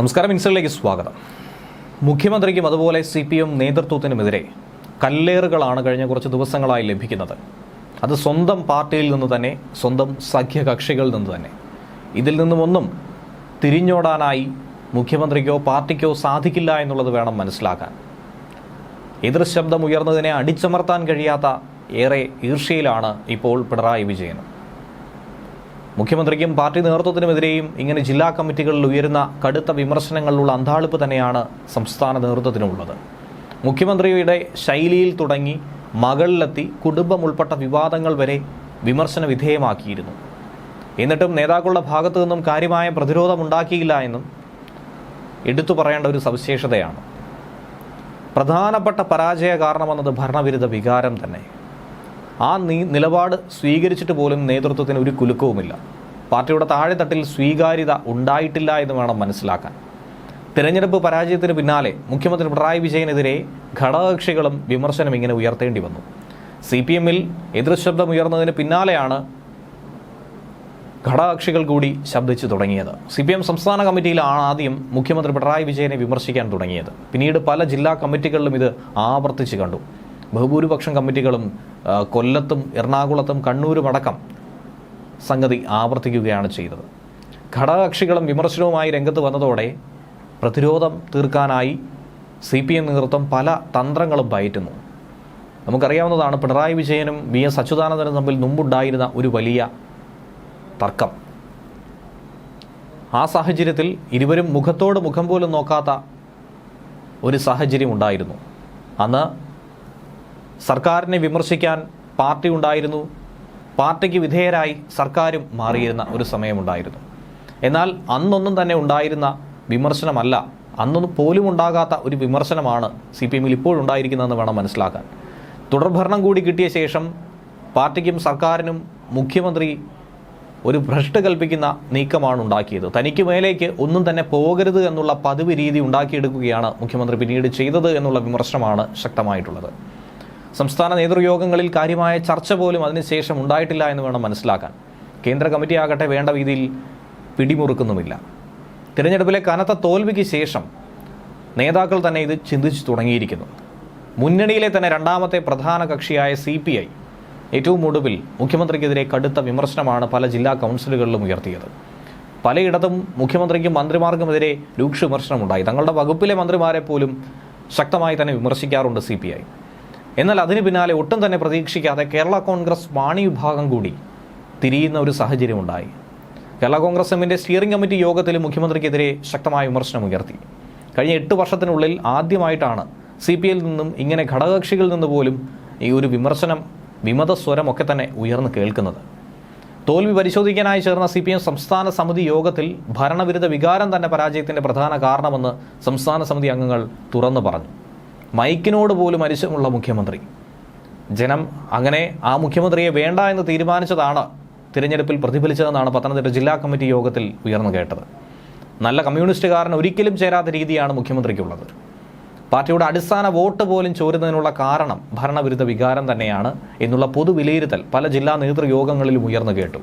നമസ്കാരം ഇൻസലിലേക്ക് സ്വാഗതം. മുഖ്യമന്ത്രിക്കും അതുപോലെ സി പി എം നേതൃത്വത്തിനുമെതിരെ കല്ലേറുകളാണ് കഴിഞ്ഞ കുറച്ച് ദിവസങ്ങളായി ലഭിക്കുന്നത്. അത് സ്വന്തം പാർട്ടിയിൽ നിന്ന് തന്നെ സ്വന്തം സഖ്യകക്ഷികളിൽ നിന്ന് തന്നെ. ഇതിൽ നിന്നുമൊന്നും തിരിഞ്ഞോടാനായി മുഖ്യമന്ത്രിക്കോ പാർട്ടിക്കോ സാധിക്കില്ല എന്നുള്ളത് വേണം മനസ്സിലാക്കാൻ. എതിർ ശബ്ദം ഉയർന്നതിനെ അടിച്ചമർത്താൻ കഴിയാത്ത ഏറെ ഈർഷ്യയിലാണ് ഇപ്പോൾ പിണറായി വിജയനും. മുഖ്യമന്ത്രിക്കും പാർട്ടി നേതൃത്വത്തിനുമെതിരെയും ഇങ്ങനെ ജില്ലാ കമ്മിറ്റികളിൽ ഉയരുന്ന കടുത്ത വിമർശനങ്ങളിലുള്ള അന്താളിപ്പ് തന്നെയാണ് സംസ്ഥാന നേതൃത്വത്തിനുള്ളത്. മുഖ്യമന്ത്രിയുടെ ശൈലിയിൽ തുടങ്ങി മകളിലെത്തി കുടുംബം ഉൾപ്പെട്ട വിവാദങ്ങൾ വരെ വിമർശന വിധേയമാക്കിയിരുന്നു. എന്നിട്ടും നേതാക്കളുടെ ഭാഗത്തു നിന്നും കാര്യമായ പ്രതിരോധം ഉണ്ടാക്കിയില്ല എന്നും എടുത്തു പറയേണ്ട ഒരു സവിശേഷതയാണ്. പ്രധാനപ്പെട്ട പരാജയ കാരണമെന്നത് ഭരണവിരുദ്ധ വികാരം തന്നെ. ആ നിലപാട് സ്വീകരിച്ചിട്ട് പോലും നേതൃത്വത്തിന് ഒരു കുലുക്കവുമില്ല. പാർട്ടിയുടെ താഴെത്തട്ടിൽ സ്വീകാര്യത ഉണ്ടായിട്ടില്ല എന്ന് വേണം മനസ്സിലാക്കാൻ. തിരഞ്ഞെടുപ്പ് പരാജയത്തിന് പിന്നാലെ മുഖ്യമന്ത്രി പിണറായി വിജയനെതിരെ ഘടകകക്ഷികളും വിമർശനം ഇങ്ങനെ ഉയർത്തേണ്ടി വന്നു. സി പി എമ്മിൽ എതിർശബ്ദം ഉയർന്നതിന് പിന്നാലെയാണ് ഘടകകക്ഷികൾ കൂടി ശബ്ദിച്ചു തുടങ്ങിയത്. സി പി എം സംസ്ഥാന കമ്മിറ്റിയിലാണ് ആദ്യം മുഖ്യമന്ത്രി പിണറായി വിജയനെ വിമർശിക്കാൻ തുടങ്ങിയത്. പിന്നീട് പല ജില്ലാ കമ്മിറ്റികളിലും ഇത് ആവർത്തിച്ച് കണ്ടു. ബഹുഭൂരിപക്ഷം കമ്മിറ്റികളും കൊല്ലത്തും എറണാകുളത്തും കണ്ണൂരും അടക്കം സംഗതി ആവർത്തിക്കുകയാണ് ചെയ്തത്. ഘടകകക്ഷികളും വിമർശനവുമായി രംഗത്ത് വന്നതോടെ പ്രതിരോധം തീർക്കാനായി സി പി എം നേതൃത്വം പല തന്ത്രങ്ങളും പയറ്റുന്നു. നമുക്കറിയാവുന്നതാണ് പിണറായി വിജയനും വി എസ് അച്യുതാനന്ദനും തമ്മിൽ മുമ്പുണ്ടായിരുന്ന ഒരു വലിയ തർക്കം. ആ സാഹചര്യത്തിൽ ഇരുവരും മുഖത്തോട് മുഖം പോലും നോക്കാത്ത ഒരു സാഹചര്യം ഉണ്ടായിരുന്നു. അന്ന് സർക്കാരിനെ വിമർശിക്കാൻ പാർട്ടി ഉണ്ടായിരുന്നു. പാർട്ടിക്ക് വിധേയരായി സർക്കാരും മാറിയിരുന്ന ഒരു സമയമുണ്ടായിരുന്നു. എന്നാൽ അന്നൊന്നും തന്നെ ഉണ്ടായിരുന്ന വിമർശനമല്ല. അന്നൊന്നും പോലും ഉണ്ടാകാത്ത ഒരു വിമർശനമാണ് സി പി എമ്മിൽ ഇപ്പോഴുണ്ടായിരിക്കുന്നതെന്ന് വേണം മനസ്സിലാക്കാൻ. തുടർഭരണം കൂടി കിട്ടിയ ശേഷം പാർട്ടിക്കും സർക്കാരിനും മുഖ്യമന്ത്രി ഒരു ഭ്രഷ്ട് കൽപ്പിക്കുന്ന നീക്കമാണ് ഉണ്ടാക്കിയത്. തനിക്ക് മേലേക്ക് ഒന്നും തന്നെ പോകരുത് എന്നുള്ള പതിവ് രീതി ഉണ്ടാക്കിയെടുക്കുകയാണ് മുഖ്യമന്ത്രി പിന്നീട് ചെയ്തത് എന്നുള്ള വിമർശനമാണ് ശക്തമായിട്ടുള്ളത്. സംസ്ഥാന നേതൃയോഗങ്ങളിൽ കാര്യമായ ചർച്ച പോലും അതിനുശേഷം ഉണ്ടായിട്ടില്ല എന്ന് വേണം മനസ്സിലാക്കാൻ. കേന്ദ്ര കമ്മിറ്റി ആകട്ടെ വേണ്ട രീതിയിൽ പിടിമുറുക്കുന്നുമില്ല. തിരഞ്ഞെടുപ്പിലെ കനത്ത തോൽവിക്ക് ശേഷം നേതാക്കൾ തന്നെ ഇത് ചിന്തിച്ചു തുടങ്ങിയിരിക്കുന്നു. മുന്നണിയിലെ തന്നെ രണ്ടാമത്തെ പ്രധാന കക്ഷിയായ സി പി ഐ ഏറ്റവും ഒടുവിൽ മുഖ്യമന്ത്രിക്കെതിരെ കടുത്ത വിമർശനമാണ് പല ജില്ലാ കൗൺസിലുകളിലും ഉയർത്തിയത്. പലയിടത്തും മുഖ്യമന്ത്രിക്കും മന്ത്രിമാർക്കുമെതിരെ രൂക്ഷ വിമർശനമുണ്ടായി. തങ്ങളുടെ വകുപ്പിലെ മന്ത്രിമാരെ പോലും ശക്തമായി തന്നെ വിമർശിക്കാറുണ്ട് സി എന്നാൽ അതിന് പിന്നാലെ ഒട്ടും തന്നെ പ്രതീക്ഷിക്കാതെ കേരള കോൺഗ്രസ് വാണി വിഭാഗം കൂടി തിരിയുന്ന ഒരു സാഹചര്യമുണ്ടായി കേരള കോൺഗ്രസ് എമ്മിന്റെ സ്റ്റിയറിംഗ് കമ്മിറ്റി യോഗത്തിൽ മുഖ്യമന്ത്രിക്കെതിരെ ശക്തമായ വിമർശനമുയർത്തി കഴിഞ്ഞ എട്ട് വർഷത്തിനുള്ളിൽ ആദ്യമായിട്ടാണ് സി പി എല്ലിൽ നിന്നും ഇങ്ങനെ ഘടകകക്ഷികളിൽ നിന്ന് പോലും ഈ ഒരു വിമർശനം വിമത സ്വരമൊക്കെ തന്നെ ഉയർന്നു കേൾക്കുന്നത്. തോൽവി പരിശോധിക്കാനായി ചേർന്ന സി പി എം സംസ്ഥാന സമിതി യോഗത്തിൽ ഭരണവിരുദ്ധ വികാരം തന്നെ പരാജയത്തിന്റെ പ്രധാന കാരണമെന്ന് സംസ്ഥാന സമിതി അംഗങ്ങൾ തുറന്നു പറഞ്ഞു. മൈക്കിനോട് പോലും അരിശമുള്ള മുഖ്യമന്ത്രി. ജനം അങ്ങനെ ആ മുഖ്യമന്ത്രിയെ വേണ്ട എന്ന് തീരുമാനിച്ചതാണ് തിരഞ്ഞെടുപ്പിൽ പ്രതിഫലിച്ചതെന്നാണ് പത്തനംതിട്ട ജില്ലാ കമ്മിറ്റി യോഗത്തിൽ ഉയർന്നു കേട്ടത്. നല്ല കമ്മ്യൂണിസ്റ്റുകാരൻ ഒരിക്കലും ചേരാത്ത രീതിയാണ് മുഖ്യമന്ത്രിക്കുള്ളത്. പാർട്ടിയുടെ അടിസ്ഥാന വോട്ട് പോലും ചോരുന്നതിനുള്ള കാരണം ഭരണവിരുദ്ധ വികാരം തന്നെയാണ് എന്നുള്ള പൊതു വിലയിരുത്തൽ പല ജില്ലാ നേതൃയോഗങ്ങളിലും ഉയർന്നു കേട്ടു.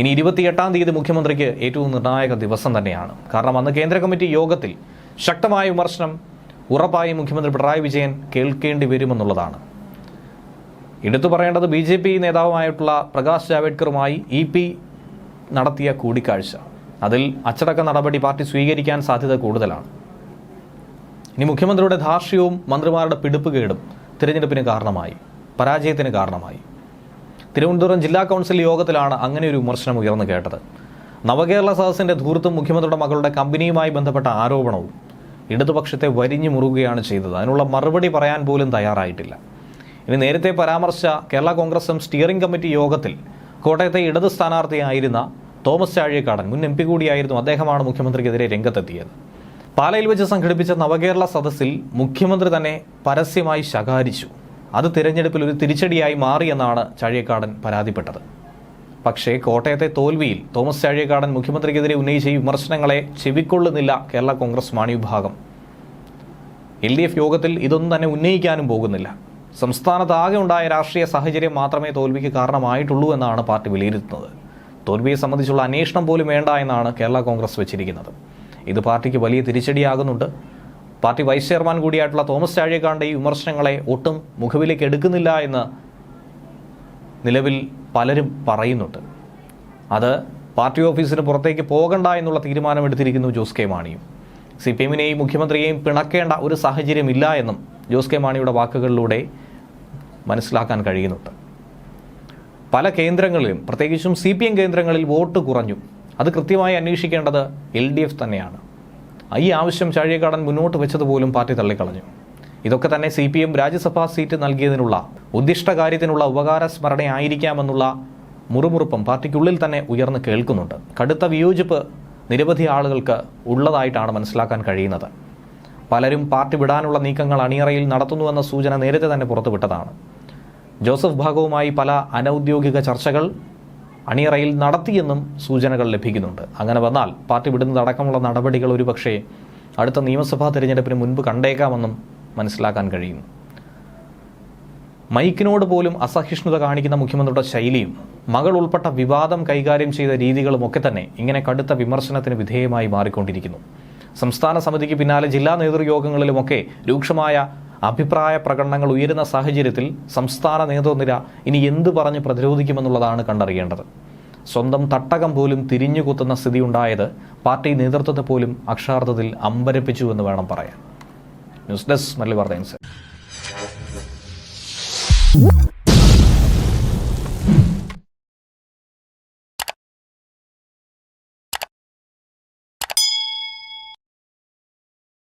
ഇനി ഇരുപത്തിയെട്ടാം തീയതി മുഖ്യമന്ത്രിക്ക് ഏറ്റവും നിർണായക ദിവസം തന്നെയാണ്. കാരണം അന്ന് കേന്ദ്ര കമ്മിറ്റി യോഗത്തിൽ ശക്തമായ വിമർശനം ഉറപ്പായും മുഖ്യമന്ത്രി പിണറായി വിജയൻ കേൾക്കേണ്ടി വരുമെന്നുള്ളതാണ്. എടുത്തു പറയേണ്ടത് ബി ജെ പി നേതാവുമായിട്ടുള്ള പ്രകാശ് ജാവ്ദേക്കറുമായി ഇ പി നടത്തിയ കൂടിക്കാഴ്ച. അതിൽ അച്ചടക്ക നടപടി പാർട്ടി സ്വീകരിക്കാൻ സാധ്യത കൂടുതലാണ്. ഇനി മുഖ്യമന്ത്രിയുടെ ധാർഷ്ട്യവും മന്ത്രിമാരുടെ പിടിപ്പുകേടും തിരഞ്ഞെടുപ്പിന് കാരണമായി പരാജയത്തിന് കാരണമായി. തിരുവനന്തപുരം ജില്ലാ കൗൺസിൽ യോഗത്തിലാണ് അങ്ങനെ ഒരു വിമർശനം ഉയർന്നു കേട്ടത്. നവകേരള സദസ്സിന്റെ ധൂർത്തും മുഖ്യമന്ത്രിയുടെ മകളുടെ കമ്പനിയുമായി ബന്ധപ്പെട്ട ആരോപണവും ഇടതുപക്ഷത്തെ വരിഞ്ഞു മുറുകുകയാണ് ചെയ്തത്. അതിനുള്ള മറുപടി പറയാൻ പോലും തയ്യാറായിട്ടില്ല. ഇനി നേരത്തെ പരാമർശിച്ച കേരള കോൺഗ്രസും സ്റ്റിയറിംഗ് കമ്മിറ്റി യോഗത്തിൽ കോട്ടയത്തെ ഇടത് സ്ഥാനാർത്ഥിയായിരുന്ന തോമസ് ചാഴിയക്കാടൻ മുൻ എം പി കൂടിയായിരുന്നു അദ്ദേഹമാണ് മുഖ്യമന്ത്രിക്കെതിരെ രംഗത്തെത്തിയത്. പാലയിൽ വെച്ച് സംഘടിപ്പിച്ച നവകേരള സദസ്സിൽ മുഖ്യമന്ത്രി തന്നെ പരസ്യമായി ശകാരിച്ചു. അത് തിരഞ്ഞെടുപ്പിൽ ഒരു തിരിച്ചടിയായി മാറിയെന്നാണ് ചാഴിയക്കാടൻ പരാതിപ്പെട്ടത്. പക്ഷേ കോട്ടയത്തെ തോൽവിയിൽ തോമസ് ചാഴിയക്കാടൻ മുഖ്യമന്ത്രിക്കെതിരെ ഉന്നയിച്ച ഈ വിമർശനങ്ങളെ ചെവിക്കൊള്ളുന്നില്ല കേരള കോൺഗ്രസ് മാണി വിഭാഗം. എൽ ഡി എഫ് യോഗത്തിൽ ഇതൊന്നും തന്നെ ഉന്നയിക്കാനും പോകുന്നില്ല. സംസ്ഥാനത്താകെ ഉണ്ടായ രാഷ്ട്രീയ സാഹചര്യം മാത്രമേ തോൽവിക്ക് കാരണമായിട്ടുള്ളൂ എന്നാണ് പാർട്ടി വിലയിരുത്തുന്നത്. തോൽവിയെ സംബന്ധിച്ചുള്ള അന്വേഷണം പോലും വേണ്ട എന്നാണ് കേരള കോൺഗ്രസ് വെച്ചിരിക്കുന്നത്. ഇത് പാർട്ടിക്ക് വലിയ തിരിച്ചടിയാകുന്നുണ്ട്. പാർട്ടി വൈസ് ചെയർമാൻ കൂടിയായിട്ടുള്ള തോമസ് ചാഴികാണ്ട് ഈ വിമർശനങ്ങളെ ഒട്ടും മുഖവിലേക്ക് എടുക്കുന്നില്ല എന്ന് നിലവിൽ പലരും പറയുന്നുണ്ട്. അത് പാർട്ടി ഓഫീസിന് പുറത്തേക്ക് പോകണ്ട എന്നുള്ള തീരുമാനമെടുത്തിരിക്കുന്നു ജോസ് കെ മാണിയും. സി പി എമ്മിനെയും മുഖ്യമന്ത്രിയെയും പിണക്കേണ്ട ഒരു സാഹചര്യമില്ല എന്നും ജോസ് കെ മാണിയുടെ വാക്കുകളിലൂടെ മനസ്സിലാക്കാൻ കഴിയുന്നുണ്ട്. പല കേന്ദ്രങ്ങളിലും പ്രത്യേകിച്ചും സി പി എം കേന്ദ്രങ്ങളിൽ വോട്ട് കുറഞ്ഞു. അത് കൃത്യമായി അന്വേഷിക്കേണ്ടത് എൽ ഡി എഫ് തന്നെയാണ്. ഈ ആവശ്യം ചാഴികാടൻ മുന്നോട്ട് വെച്ചതുപോലും പാർട്ടി തള്ളിക്കളഞ്ഞു. ഇതൊക്കെ തന്നെ C P M Rajya Sabha seat നൽകിയതിനുള്ള ഉദ്ദിഷ്ട കാര്യത്തിനുള്ള ഉപകാര സ്മരണയായിരിക്കാമെന്നുള്ള മുറുമുറുപ്പം പാർട്ടിക്കുള്ളിൽ തന്നെ ഉയർന്നു കേൾക്കുന്നുണ്ട്. കടുത്ത വിയോജിപ്പ് നിരവധി ആളുകൾക്ക് ഉള്ളതായിട്ടാണ് മനസ്സിലാക്കാൻ കഴിയുന്നത്. പലരും പാർട്ടി വിടാനുള്ള നീക്കങ്ങൾ അണിയറയിൽ നടത്തുന്നുവെന്ന സൂചന നേരത്തെ തന്നെ പുറത്തുവിട്ടതാണ്. ജോസഫ് ഭാഗവുമായി പല അനൌദ്യോഗിക ചർച്ചകൾ അണിയറയിൽ നടത്തിയെന്നും സൂചനകൾ ലഭിക്കുന്നുണ്ട്. അങ്ങനെ വന്നാൽ പാർട്ടി വിടുന്നതടക്കമുള്ള നടപടികൾ ഒരുപക്ഷേ അടുത്ത നിയമസഭാ തിരഞ്ഞെടുപ്പിന് മുൻപ് കണ്ടേക്കാമെന്നും മനസ്സിലാക്കാൻ കഴിയുന്നു മൈക്കിനോട് പോലും അസഹിഷ്ണുത കാണിക്കുന്ന മുഖ്യമന്ത്രിയുടെ ശൈലിയും മകൾ ഉൾപ്പെട്ട വിവാദം കൈകാര്യം ചെയ്ത രീതികളും ഒക്കെ തന്നെ ഇങ്ങനെ കടുത്ത വിമർശനത്തിന് വിധേയമായി മാറിക്കൊണ്ടിരിക്കുന്നു. സംസ്ഥാന സമിതിക്ക് പിന്നാലെ ജില്ലാ നേതൃയോഗങ്ങളിലുമൊക്കെ രൂക്ഷമായ അഭിപ്രായ പ്രകടനങ്ങൾ ഉയരുന്ന സാഹചര്യത്തിൽ സംസ്ഥാന നേതൃനിര ഇനി എന്ത് പറഞ്ഞ് പ്രതിരോധിക്കുമെന്നുള്ളതാണ് കണ്ടറിയേണ്ടത്. സ്വന്തം തട്ടകം പോലും തിരിഞ്ഞുകുത്തുന്ന സ്ഥിതി ഉണ്ടായത് പാർട്ടി നേതൃത്വത്തെ പോലും അക്ഷാർത്ഥത്തിൽ അമ്പരപ്പിച്ചു എന്ന് വേണം പറയാൻ. ന്യൂസ് ഡെസ്ക് മല്ലി വാർത്ത What?